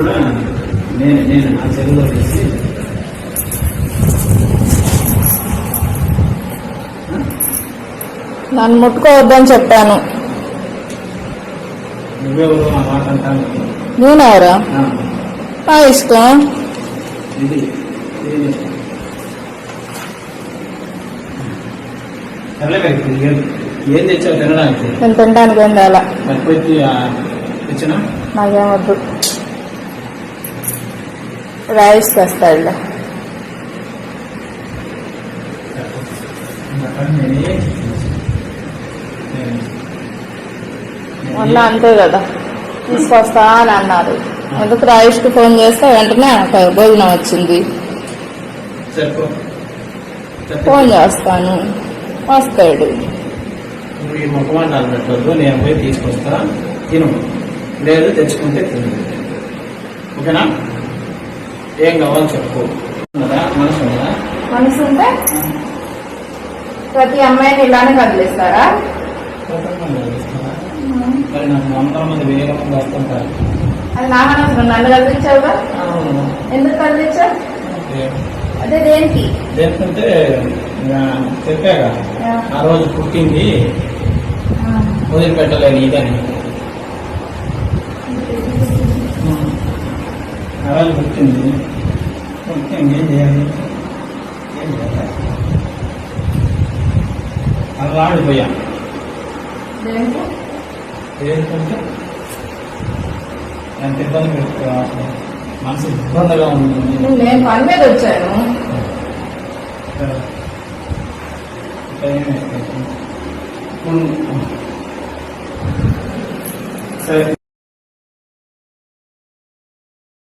నేను నేను నా వేసి నన్ను ముట్టుకోవద్దని చెప్పాను. నువ్వెవరు ఆ మాట అంటాను నేనెవరా ఆ, నా ఇష్టం. ఇది ఇది. సర్లే మరి ఇప్పుడు ఏం ఏం తెచ్చావు తినడానికి? నేను తినడానికి ఉండాలా సరిపోయి తెచ్చినా? నాకేమొద్దు రైస్ తెస్తాడులే మొన్న అంతే కదా. తీసుకొస్తా అని అన్నారు. ఎందుకు రాయిష్కి ఫోన్ చేస్తే వెంటనే భోజనం వచ్చింది. ఫోన్ చేస్తాను. వస్తాడు. ఈ నేను పోయి తీసుకొస్తా తిను. లేదు తెచ్చుకుంటే తిను. ఓకేనా? ఏం కావాలో చెప్పు. మనసు మనసు ఉంటే ప్రతి అమ్మాయిని ఇలానే కదిలిస్తారా? అది నా మనసు నన్ను కదిలించావుగా? ఎందుకు కదిలించావు? అదే దేనికి? ఏంటంటే చెప్పాగా. ఆ రోజు పుట్టింది వదిలిపెట్టలేని ఇదని. రోజు పుట్టింది. పుట్టింది ఏం చేయాలి? ఏం చేయాలి? అలా ఆడిపోయాం. ఏంటంటే ఎంత ఇబ్బంది పెట్టుకోవాలి మనసు ఇబ్బందిగా ఉంది. నేను పని మీద వచ్చాను. సరే.